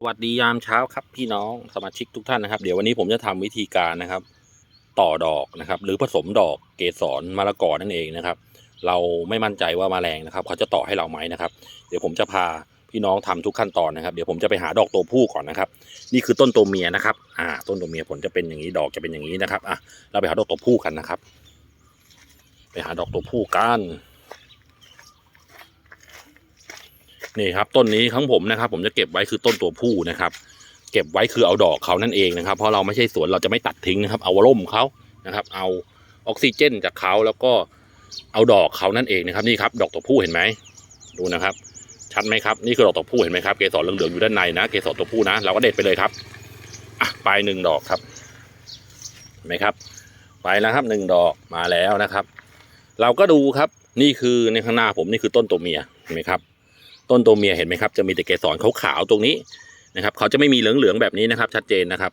สวัสดียามเช้าครับพี่น้องสมาชิกทุกท่านนะครับ เดี๋ยววันนี้ผมจะทำวิธีการนะครับ ต่อดอกนะครับ หรือผสมดอกเกสรมะละกอนั่นเองนะครับ เราไม่มั่นใจว่ามาแรงนะครับ เขาจะต่อให้เราไหมนะครับ เดี๋ยวผมจะพาพี่น้องทำทุกขั้นตอนนะครับ เดี๋ยวผมจะไปหาดอกตัวผู้ก่อนนะครับ นี่คือต้นตัวเมียนะครับ อ่า ต้นตัวเมียผลจะเป็นอย่างนี้ดอกจะเป็นอย่างนี้นะครับอะเราไปหาดอกตัวผู้กันนะครับ ไปหาดอกตัวผู้กัน นี่ครับต้นนี้ของผมนะครับ ผมจะเก็บไว้คือต้นตัวผู้นะครับ เก็บไว้คือเอาดอกเขานั่นเองนะครับ เพราะเราไม่ใช่สวนเราจะไม่ตัดทิ้งนะครับ เอาร่มเขานะครับ เอาออกซิเจนจากเขาแล้วก็เอาดอกเขานั่นเองนะครับนี่ครับ ดอกตัวผู้เห็นไหมดูนะครับ ชัดไหมครับนี่คือดอกตัวผู้เห็นไหมครับเกสรเหลืองๆอยู่ด้านในนะเกสรตัวผู้นะ เราก็เด็ดไปเลยครับอะไปหนึ่งดอกครับเห็นไหมครับ ไปแล้วครับหนึ่งดอกมาแล้วนะครับ เราก็ดูครับนี่คือในข้างหน้าผมนี่คือต้นตัวเมียเห็นไหมครับ ต้นตัวเมียเห็นไหมครับจะมีแต่เกสรขาวๆตรงนี้นะครับเขาจะไม่มีเหลืองๆแบบนี้นะครับ ชัดเจนนะครับ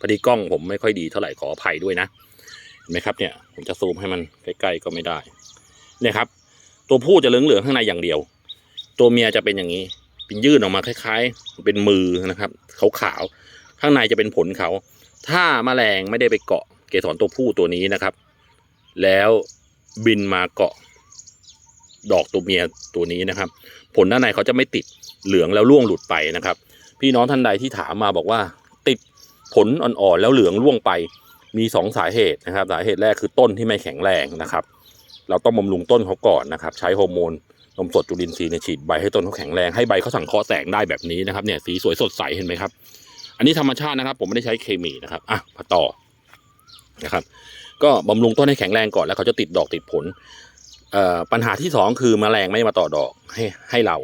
พอดีกล้องผมไม่ค่อยดีเท่าไหร่ขออภัยด้วยนะเห็นไหมครับเนี่ยผมจะซูมให้มันใกล้ๆก็ไม่ได้เนี่ยครับ ตัวผู้จะเหลืองๆข้างในอย่างเดียว ตัวเมียจะเป็นอย่างนี้ เป็นยื่นออกมาคล้าย ๆ เป็นมือนะครับขาวๆข้างในจะเป็นผลเขาถ้าแมลงไม่ได้ไปเกาะเกสรตัวผู้ตัวนี้นะครับ แล้วบินมาเกาะ ดอกตัวเมียตัวนี้นะครับ ผลด้านในเขาจะไม่ติดเหลืองแล้วร่วงหลุดไปนะครับ พี่น้องท่านใดที่ถามมาบอกว่า ติดผลอ่อนๆแล้วเหลืองร่วงไป มีสองสาเหตุนะครับ สาเหตุแรกคือต้นที่ไม่แข็งแรงนะครับ เราต้องบำรุงต้นเขาก่อนนะครับ ใช้ฮอร์โมนนมสดจุลินทรีย์ในฉีดใบให้ต้นเขาแข็งแรงให้ใบเขาสังเคราะห์แสงได้แบบนี้นะครับเนี่ยสีสวยสดใสเห็นไหมครับ อันนี้ธรรมชาตินะครับ ผมไม่ได้ใช้เคมีนะครับอะมาต่อนะครับ ก็บำรุงต้นให้แข็งแรงก่อนแล้วเขาจะติดดอกติดผล ปัญหาที่สองคือแมลงไม่มาต่อดอกให้ให้เรา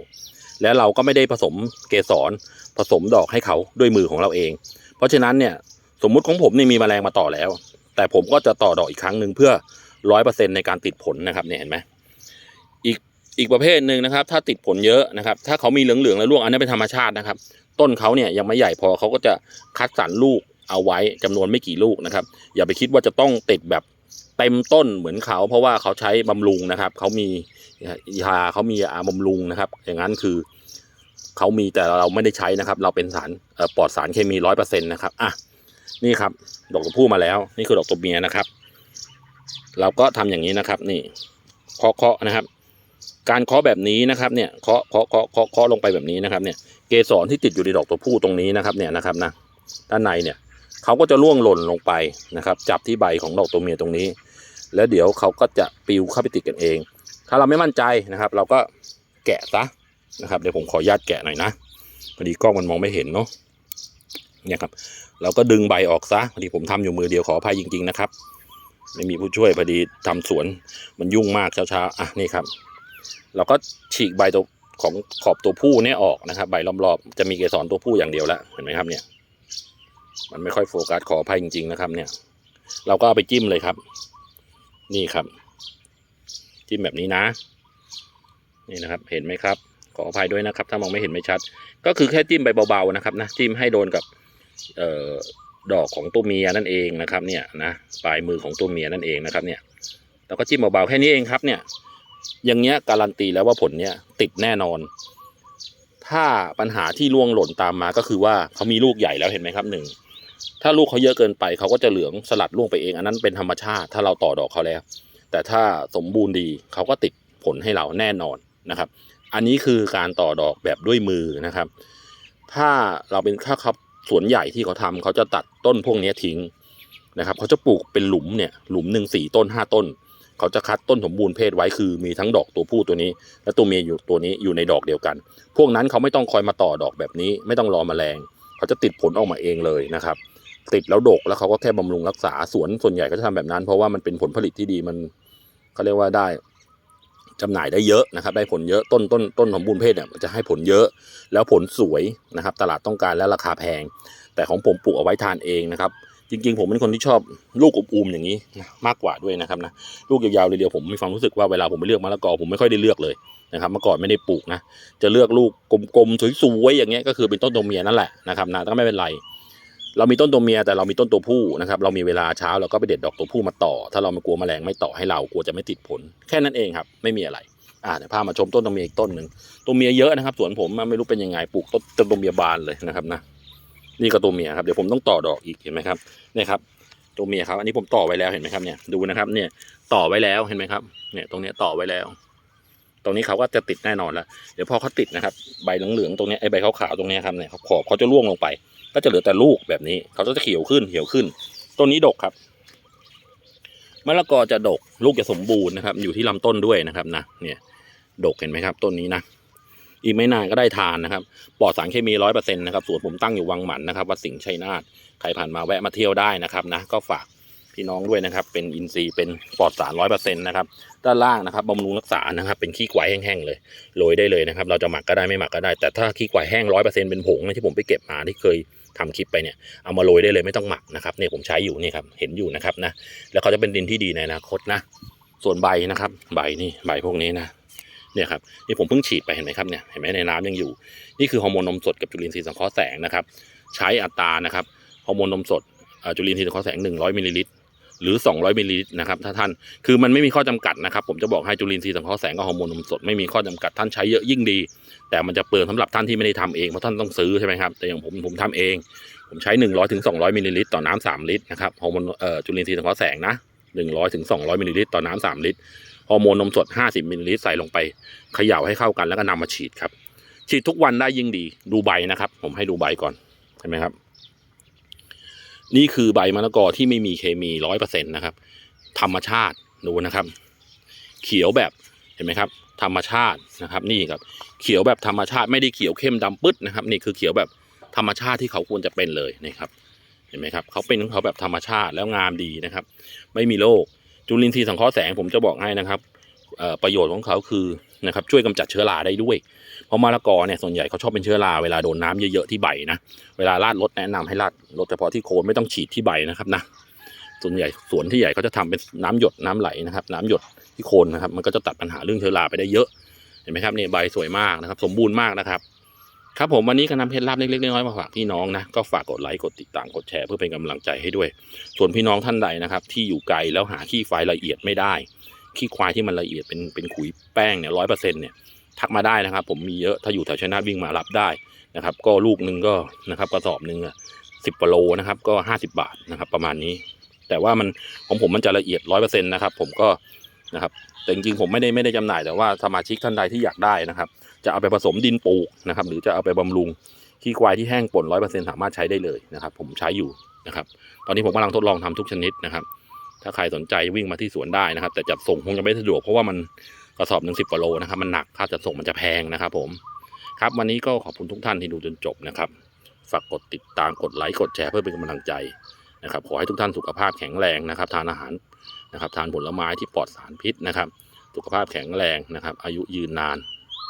แล้วเราก็ไม่ได้ผสมเกสรผสมดอกให้เขาด้วยมือของเราเอง เพราะฉะนั้นเนี่ยสมมุติของผมนี่มีแมลงมาต่อแล้ว แต่ผมก็จะต่อดอกอีกครั้งหนึ่งเพื่อร้อยเปอร์เซ็นในการติดผลนะครับเนี่ยเห็นไหมอีกอีกประเภทหนึ่งนะครับ ถ้าติดผลเยอะนะครับ ถ้าเขามีเหลืองๆแล้วร่วงอันนี้เป็นธรรมชาตินะครับ ต้นเขาเนี่ยยังไม่ใหญ่พอเขาก็จะคัดสรรลูกเอาไว้จำนวนไม่กี่ลูกนะครับ อย่าไปคิดว่าจะต้องติดแบบ เต็มต้นเหมือนเขาเพราะว่าเขาใช้บำรุงนะครับ เขามียาเขามียาบำรุงนะครับ อย่างนั้นคือเขามีแต่เราไม่ได้ใช้นะครับ เราเป็นสารปลอดสารเคมีร้อยเปอร์เซ็นต์นะครับอะนี่ครับดอกตัวผู้มาแล้ว นี่คือดอกตัวเมียนะครับ เราก็ทำอย่างนี้นะครับ นี่เคาะเคาะนะครับ การเคาะแบบนี้นะครับ เนี่ยเคาะเคาะเคาะเคาะเคาะลงไปแบบนี้นะครับ เนี่ย เกสรที่ติดอยู่ในดอกตัวผู้ตรงนี้นะครับ เนี่ยนะครับนะด้านในเนี่ย เขาก็จะร่วงหล่นลงไปนะครับ จับที่ใบของดอกตัวเมียตรงนี้ แล้วเดี๋ยวเขาก็จะปิวเข้าไปติดกันเอง ถ้าเราไม่มั่นใจนะครับ เราก็แกะซะนะครับเดี๋ยวผมขออนุญาตแกะหน่อยนะพอดีกล้องมันมองไม่เห็นเนาะเนี่ยครับ เราก็ดึงใบออกซะพอดีผมทำอยู่มือเดียวขออภัยจริง ๆนะครับ ไม่มีผู้ช่วยพอดีทำสวนมันยุ่งมากเช้าๆอะนี่ครับ เราก็ฉีกใบตัวของขอบตัวผู้เนี่ยออกนะครับ ใบรอบๆจะมีเกสรตัวผู้อย่างเดียวแล้วเห็นไหมครับเนี่ย มันไม่ค่อยโฟกัสขออภัยจริง ๆ นะครับ เนี่ย เราก็เอาไปจิ้มเลยครับ นี่ครับ จิ้มแบบนี้นะ นี่นะครับ เห็นไหมครับ ขออภัยด้วยนะครับ ถ้ามองไม่เห็นไม่ชัด ก็คือแค่จิ้มไปเบาๆนะครับ นะจิ้มให้โดนกับเอ่อดอกของตัวเมียนั่นเองนะครับ เนี่ยนะปลายมือของตัวเมียนั่นเองนะครับ เนี่ยเราก็จิ้มเบาๆแค่นี้เองครับ เนี่ย อย่างเงี้ยการันตีแล้วว่าผลเนี้ยติดแน่นอน ถ้าปัญหาที่ล่วงหล่นตามมาก็คือว่าเขามีลูกใหญ่แล้วเห็นไหมครับหนึ่ง ถ้าลูกเขาเยอะเกินไปเขาก็จะเหลืองสลัดล่วงไปเอง อันนั้นเป็นธรรมชาติ ถ้าเราต่อดอกเขาแล้ว แต่ถ้าสมบูรณ์ดีเขาก็ติดผลให้เราแน่นอนนะครับ อันนี้คือการต่อดอกแบบด้วยมือนะครับ ถ้าเราเป็นข้าครับสวนใหญ่ที่เขาทำเขาจะตัดต้นพวกนี้ทิ้งนะครับเขาจะปลูกเป็นหลุมเนี่ยหลุมหนึ่งสี่ต้นห้าต้น เขาจะคัดต้นสมบูรณ์เพศไว้คือมีทั้งดอกตัวผู้ตัวนี้ และตัวเมียอยู่ตัวนี้อยู่ในดอกเดียวกัน พวกนั้นเขาไม่ต้องคอยมาต่อดอกแบบนี้ ไม่ต้องรอแมลง เขาจะติดผลออกมาเองเลยนะครับ ติดแล้วดกแล้วเขาก็แค่บำรุงรักษาสวนส่วนใหญ่ก็จะทำแบบนั้น เพราะว่ามันเป็นผลผลิตที่ดีมันเขาเรียกว่าได้จำหน่ายได้เยอะนะครับ ได้ผลเยอะต้นต้นต้นสมบูรณ์เพศเนี่ยมันจะให้ผลเยอะ แล้วผลสวยนะครับ ตลาดต้องการและราคาแพง แต่ของผมปลูกเอาไว้ทานเองนะครับ จริง ๆ ผมเป็นคนที่ชอบลูกอุมๆอย่างนี้มากกว่าด้วยนะครับนะลูกยาวๆเรียวๆผมมีความรู้สึกว่าเวลาผมไปเลือกมะละกอผมไม่ค่อยได้เลือกเลยนะครับเมื่อก่อนไม่ได้ปลูกนะจะเลือกลูกกลมๆสวยๆอย่างเงี้ยก็คือเป็นต้นตัวเมียนั่นแหละนะครับนะก็ไม่เป็นไร เรามีต้นตัวเมียแต่เรามีต้นตัวผู้นะครับเรามีเวลาเช้าเราก็ไปเด็ดดอกตัวผู้มาต่อ ถ้าเราไม่กลัวแมลงไม่ต่อให้เรากลัวจะไม่ติดผล แค่นั้นเองครับ ไม่มีอะไรอ่าเดี๋ยวพามาชมต้นตัวเมียอีกต้นหนึ่งตัวเมียเยอะนะครับสวนผมไม่รู้เป็นยังไงปลูกต้นตัวเมียบานเลยนะครับนะนี่ก็ตัวเมียครับเดี๋ยวผมต้องต่อดอกอีกเห็นไหมครับนี่ครับตัวเมียครับอันนี้ผมต่อไว้แล้วเห็นไหมครับเนี่ยดูนะครับเนี่ยต่อไว้แล้วเห็นไหมครับเนี่ยตรงนี้ต่อไว้แล้ว ตรงนี้เขาก็จะติดแน่นอนแล้ว เดี๋ยวพอเขาติดนะครับ ใบเหลืองๆตรงนี้ไอ้ใบขาวๆตรงนี้ครับเนี่ยขอบเขาจะร่วงลงไป ก็จะเหลือแต่ลูกแบบนี้ เขาจะเขียวขึ้นเขียวขึ้น ต้นนี้ดกครับมะละกอจะดกลูกจะสมบูรณ์นะครับ อยู่ที่ลำต้นด้วยนะครับนะเนี่ยดกเห็นไหมครับ ต้นนี้นะอีกไม่นานก็ได้ทานนะครับปลอดสารเคมีร้อยเปอร์เซ็นต์นะครับสวนผมตั้งอยู่วังหมันนะครับวัดสิงห์ชัยนาทใครผ่านมาแวะมาเที่ยวได้นะครับนะก็ฝาก พี่น้องด้วยนะครับ เป็นอินทรีย์เป็นปลอดสารร้อยเปอร์เซ็นต์นะครับด้านล่างนะครับบำรุงรักษานะครับ เป็นขี้ไกวแห้งๆเลยโรยได้เลยนะครับ เราจะหมักก็ได้ไม่หมักก็ได้ แต่ถ้าขี้ไกวแห้งร้อยเปอร์เซ็นต์เป็นผงนะที่ผมไปเก็บมาที่เคยทำคลิปไปเนี่ยเอามาโรยได้เลยไม่ต้องหมักนะครับเนี่ยผมใช้อยู่นี่ครับเห็นอยู่นะครับนะแล้วเขาจะเป็นดินที่ดีในอนาคตนะ ส่วนใบนะครับ ใบนี่ใบพวกนี้นะเนี่ยครับนี่ผมเพิ่งฉีดไปเห็นไหมครับเนี่ยเห็นไหมในน้ำยังอยู่ นี่คือฮอร์โมนนมสดกับจุลินทรีย์สังเคราะห์แสงนะครับ ใช้อัตรานะครับฮอร์โมนนมสดจุลินทรีย์สังเคราะห์แสง100มิลลิลิตร หรือ 200มิลลิลิตรนะครับถ้าท่านคือมันไม่มีข้อจำกัดนะครับผมจะบอกให้จุลินทรีย์สังเคราะห์แสงกับฮอร์โมนนมสดไม่มีข้อจำกัดท่านใช้เยอะยิ่งดี แต่มันจะเปลืองสำหรับท่านที่ไม่ได้ทำเองเพราะท่านต้องซื้อใช่ไหมครับแต่อย่างผมผมทำเอง ผมใช้ 100ถึง200มิลลิลิตรต่อน้ำ3ลิตรนะครับฮอร์โมนเอ่อจุลินทรีย์สังเคราะห์แสงนะ100ถึง200มิลลิลิตรต่อน้ำ3ลิตรฮอร์โมนนมสด50มิลลิลิตรใส่ลงไปเขย่าให้เข้ากันแล้วก็นำมาฉีดครับฉีดทุกวันได้ยิ่งดีดูใบนะครับ ผมให้ดูใบก่อนเห็นไหมครับ นี่คือใบมะละกอที่ไม่มีเคมีร้อยเปอร์เซ็นต์นะครับ ธรรมชาติดูนะครับ เขียวแบบเห็นไหมครับ ธรรมชาตินะครับนี่ครับ เขียวแบบธรรมชาติไม่ได้เขียวเข้มดำปึ๊ดนะครับ นี่คือเขียวแบบธรรมชาติที่เขาควรจะเป็นเลยนะครับ เห็นไหมครับเขาเป็นของเขาแบบธรรมชาติแล้วงามดีนะครับ ไม่มีโรคจุลินทรีย์สังเคราะห์แสงผมจะบอกให้นะครับประโยชน์ของเขาคือ นะครับช่วยกำจัดเชื้อราได้ด้วย เพราะมะละกอเนี่ยส่วนใหญ่เขาชอบเป็นเชื้อราเวลาโดนน้ำเยอะๆที่ใบนะเวลาราดรถแนะนำให้ราดรถเฉพาะที่โคนไม่ต้องฉีดที่ใบนะครับนะส่วนใหญ่สวนที่ใหญ่เขาจะทำเป็นน้ำหยดน้ำไหลนะครับ น้ำหยดที่โคนนะครับ มันก็จะตัดปัญหาเรื่องเชื้อราไปได้เยอะเห็นไหมครับเนี่ยใบสวยมากนะครับ สมบูรณ์มากนะครับ ครับผมวันนี้ก็นำเคล็ดลับเล็กๆน้อยๆมาฝากพี่น้องนะก็ฝากกดไลค์กดติดตามกดแชร์เพื่อเป็นกำลังใจให้ด้วย ส่วนพี่น้องท่านใดนะครับ ที่อยู่ไกลแล้วหาขี้ไฟละเอียดไม่ได้ ขี้ควายที่มันละเอียดเป็นเป็นขุยแป้งเนี่ยร้อยเปอร์เซ็นต์เนี่ยทักมาได้นะครับ ผมมีเยอะถ้าอยู่แถวชนาทวิ่งมารับได้นะครับ ก็ลูกหนึ่งก็นะครับกระสอบหนึ่งสิบกว่าโลนะครับ ก็ห้าสิบาทนะครับ ประมาณนี้ แต่ว่ามันของผมมันจะละเอียดร้อยเปอร์เซ็นต์นะครับ ผมก็นะครับแต่จริงๆผมไม่ได้ไม่ได้จำหน่ายแต่ว่าสมาชิกท่านใดที่อยากได้นะครับ จะเอาไปผสมดินปลูกนะครับ หรือจะเอาไปบำรุงขี้ควายที่แห้งป่นร้อยเปอร์เซ็นต์สามารถใช้ได้เลยนะครับ ผมใช้อยู่นะครับ ตอนนี้ผมกำลังทดลองทำทุกชนิดนะครับ ถ้าใครสนใจวิ่งมาที่สวนได้นะครับ แต่จัดส่งคงจะไม่สะดวกเพราะว่ามันกระสอบหนึ่งสิบกว่าโลนะครับ มันหนักค่าจัดส่งมันจะแพงนะครับ ผม ครับวันนี้ก็ขอบคุณทุกท่านที่ดูจนจบนะครับฝากกดติดตามกดไลค์กดแชร์เพื่อเป็นกำลังใจนะครับขอให้ทุกท่านสุขภาพแข็งแรงนะครับ ทานอาหารนะครับ ทานผลไม้ที่ปลอดสารพิษนะครับ สุขภาพแข็งแรงนะครับ อายุยืนนาน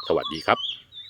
สวัสดีครับ